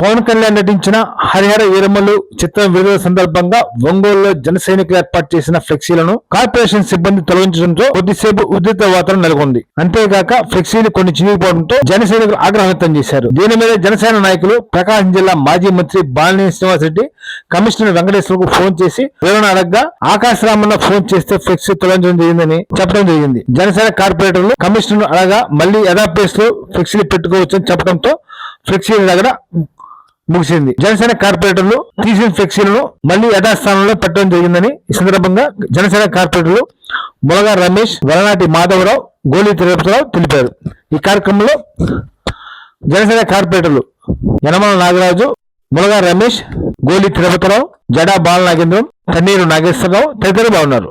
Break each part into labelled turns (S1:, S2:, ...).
S1: పవన్ కళ్యాణ్ నటించిన హరిహర వీరమ్మలు చిత్రం విడుదల సందర్భంగా ఒంగోలులో జన సైనికులు ఏర్పాటు చేసిన ఫ్లెక్సీలను కార్పొరేషన్ సిబ్బంది తొలగించడంతో కొద్దిసేపు ఉద్రిక్త వాతావరణం నెలకొంది. అంతేకాక ఫ్లెక్సీలు కొన్ని చినిగిపోవడంతో జన సైనికులు ఆగ్రహం వ్యక్తం చేశారు. దీని మీద జనసేన నాయకులు ప్రకాశం జిల్లా మాజీ మంత్రి బాలినేని శ్రీనివాసరెడ్డి కమిషనర్ వెంకటేశ్వరకు ఫోన్ చేసి వివరణ అడగ్గా ఆకాశరామన్న ఫోన్ చేస్తే ఫ్లెక్సీ తొలగించడం జరిగిందని చెప్పడం జరిగింది. జనసేన కార్పొరేటర్లు కమిషనర్ అడగా మళ్ళీ యథాపేస్లో ఫ్లెక్సీలు పెట్టుకోవచ్చని చెప్పడంతో ఫ్లెక్సీల దగ్గర ముగిసింది. జనసేన కార్పొరేటర్లు తీసిన ఫ్లెక్సీలను మళ్ళీ యథాస్థానంలో పెట్టడం జరిగిందని ఈ సందర్భంగా జనసేన కార్పొరేటర్లు ములగా రమేష్ వలనాటి మాధవరావు గోలి తిరుపతిరావు తెలిపారు. ఈ కార్యక్రమంలో జనసేన కార్పొరేటర్లు యనమల నాగరాజు ములగా రమేష్ గోలి తిరుపతిరావు జడా బాల నాగేంద్రం తన్నీరు నాగేశ్వరరావు తదితరులు బాగున్నారు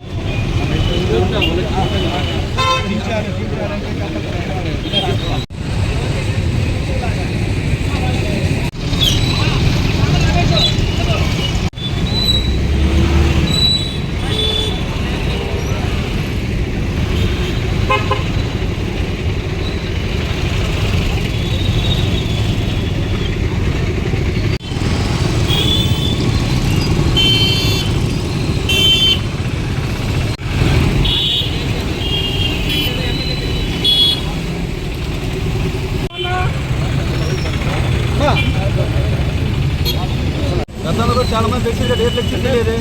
S2: కూడా చాలా మంది ఫ్లెక్సీలు ఏ ఫ్లెక్సీలు లేదే.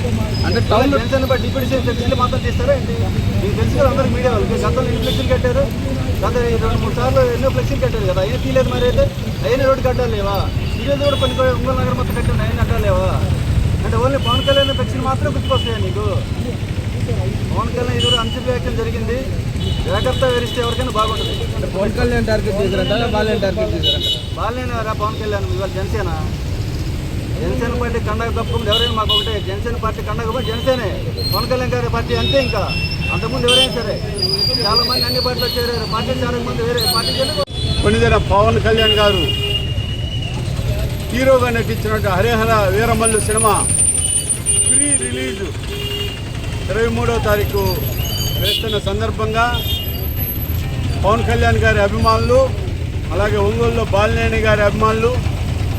S2: అంటే టౌన్ జనసేన బట్టి డిప్యూటీ సీఎం ఫ్లెక్సీలు మాత్రం తీస్తారా ఏంటి? మీకు తెలుసు కదా అందరికి మీడియా వాళ్ళకి గతంలో ఎన్ని ఫ్లెక్సీలు కట్టారు? గత రెండు మూడు సార్లు ఎన్నో ఫ్లెక్సీలు కట్టారు కదా. అయినా తీయలేదు మరి అయితే. అయినా రోడ్డు కట్టాలి లేవా? ఈరోజు కూడా కొన్ని ఒంగోలు నగరం మొత్తం కట్టారు అయినా కట్టాలి లేవా? అంటే ఓన్లీ పవన్ కళ్యాణ్ ఫ్లెక్సీలు మాత్రం గుర్తుకొస్తాయా నీకు? పవన్ కళ్యాణ్ ఇది కూడా అంత్య వ్యాఖ్యలు జరిగింది. జాగ్రత్త వివరిస్తే ఎవరికైనా బాగుంటుంది.
S3: పవన్ కళ్యాణ్ టార్గెట్ చేశారంట బాలయ్య టార్గెట్ చేశారంట.
S2: పవన్ కళ్యాణ్ ఇవాళ జనసేన. జనసేన పార్టీ కండగ తప్పకుండా ఎవరైనా మాకు ఒకటే. జనసేన పార్టీ కండగ జనసేనే. పవన్ కళ్యాణ్ గారి పార్టీ అంతే ఇంకా. అంతకుముందు ఎవరైనా సరే. చాలా మంది అన్ని పార్టీలు చేరారు పార్టీ చాలా మంది వేరే పార్టీ
S4: కొనిదెన పవన్ కళ్యాణ్ గారు హీరోగా నటించినట్టు Harihara Veeramallu cinema pre release. ఇరవై మూడో తారీఖు వేస్తున్న సందర్భంగా పవన్ కళ్యాణ్ గారి అభిమానులు అలాగే ఒంగోలులో బాలినేని గారి అభిమానులు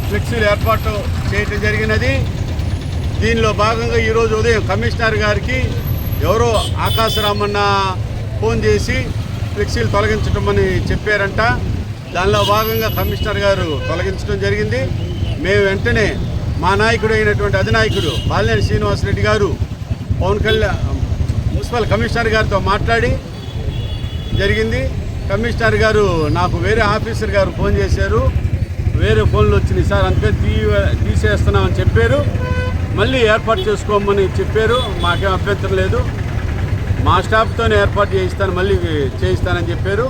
S4: ఫ్లెక్సీలు ఏర్పాటు చేయటం జరిగినది. దీనిలో భాగంగా ఈరోజు ఉదయం కమిషనర్ గారికి ఎవరో ఆకాశరామన్న ఫోన్ చేసి ఫ్లెక్సీలు తొలగించటమని చెప్పారంట. దానిలో భాగంగా కమిషనర్ గారు తొలగించడం జరిగింది. మేము వెంటనే మా నాయకుడు అయినటువంటి అధినాయకుడు బాలినేని శ్రీనివాసరెడ్డి గారు పవన్ కళ్యాణ్ మున్సిపల్ కమిషనర్ గారితో మాట్లాడి జరిగింది. కమిషనర్ గారు నాకు వేరే ఆఫీసర్ గారు ఫోన్ చేశారు. వేరే ఫోన్లు వచ్చినాయి. సార్ అందుకే తీ తీసేస్తున్నామని చెప్పారు. మళ్ళీ ఏర్పాటు చేసుకోమని చెప్పారు. మాకేం అభ్యంతరం లేదు. మా స్టాఫ్తోనే ఏర్పాటు చేయిస్తాను మళ్ళీ చేయిస్తానని చెప్పారు.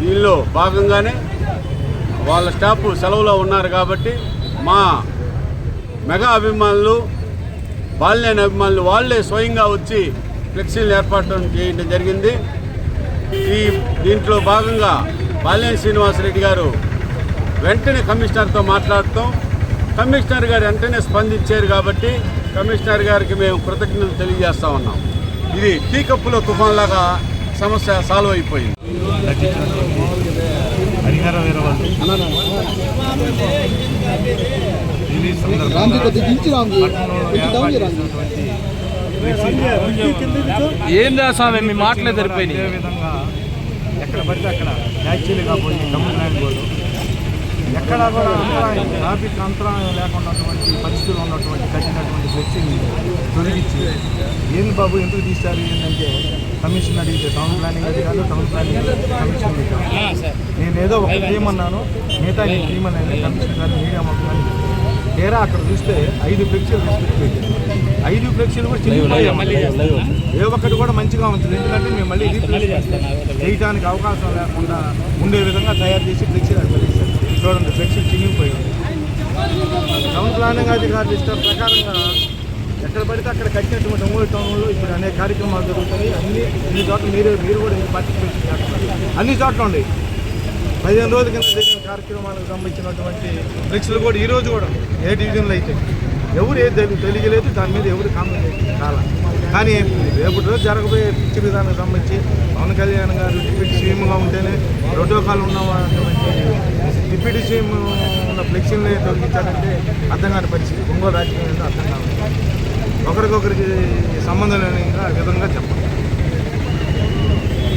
S4: దీనిలో భాగంగానే వాళ్ళ స్టాఫ్ సెలవులో ఉన్నారు కాబట్టి మా మెగా అభిమానులు బాలినేని అభిమానులు వాళ్ళే స్వయంగా వచ్చి ఫ్లెక్సీలు ఏర్పాటు చేయడం జరిగింది. ఈ దీంట్లో భాగంగా బాలినేని శ్రీనివాసరెడ్డి గారు వెంటనే కమిషనర్తో మాట్లాడతాం. కమిషనర్ గారు వెంటనే స్పందించారు కాబట్టి కమిషనర్ గారికి మేము కృతజ్ఞతలు తెలియజేస్తా ఉన్నాం. ఇది టీ కప్పులో తుఫాన్ లాగా సమస్య సాల్వ్ అయిపోయింది.
S5: ఏందా స్వామి మీ మాటలే సరిపోయినాయి.
S6: ఎక్కడ పడితే అక్కడ యాక్చువల్గా పోయి తమిళనాడు ఎక్కడా కూడా అంతరాయం ట్రాఫిక్ అంతరాయం లేకుండా ఉన్నటువంటి పరిస్థితులు ఉన్నటువంటి కట్టినటువంటి ఫ్లెక్సీని తొలగించి ఏంది బాబు ఎందుకు తీశారు ఏంటంటే కమిషన్ అడిగితే టౌన్ ప్లానింగ్ అధికారులు టౌన్ ప్లానింగ్ కమిషన్ అడిగారు నేను ఏదో ఒక తీయమన్నాను మిగతా నేను తీయమన్నాను కమిషన్ గారు మీడియా మొత్తం తీరా అక్కడ చూస్తే ఐదు ఫ్లెక్సీలు తీసుకెళ్ళి ఐదు ఫ్లెక్సీలు కూడా చిరిగిపోయాయి ఏ ఒక్కటి కూడా మంచిగా ఉంటుంది ఎందుకంటే మేము మళ్ళీ రీప్లేస్ చేయడానికి అవకాశం లేకుండా ఉండే విధంగా తయారు చేసి ఫ్లెక్సీలు. చూడండి ఫ్లెక్సీలు చినిగిపోయాయి టౌన్ ప్లానింగ్ అధికారులు ఇష్ట ప్రకారంగా ఎక్కడ పడితే అక్కడ కట్టినటువంటి ఒంగోలు టౌన్లో ఇప్పుడు అనేక కార్యక్రమాలు జరుగుతాయి అన్ని అన్ని చోట్ల మీరు మీరు కూడా పార్టిసిపేట్ చేస్తున్నారు. అన్ని చోట్ల ఉండే పదిహేను రోజుల కింద జరిగిన కార్యక్రమాలకు సంబంధించినటువంటి ఫ్లెక్స్లు కూడా ఈరోజు కూడా ఏ డివిజన్లో అయితే ఎవరు ఏది తెలియలేదు దాని మీద ఎవరు కామెంట్ చాలా. కానీ రేపటి రోజు జరగబోయే పిచ్చి విధానానికి సంబంధించి పవన్ కళ్యాణ్ గారు డిప్యూటీ సీఎంగా ఉంటేనే ప్రోటోకాల్ ఉన్నటువంటి డిప్యూటీ సీఎం ఉన్న ఫ్లెక్సీని తొలగించాలంటే అర్థం కాని పరిస్థితి. ఒంగోలు రాజకీయం అర్థం కాదు ఒకరికొకరికి సంబంధం లేని విధంగా చెప్పాలి.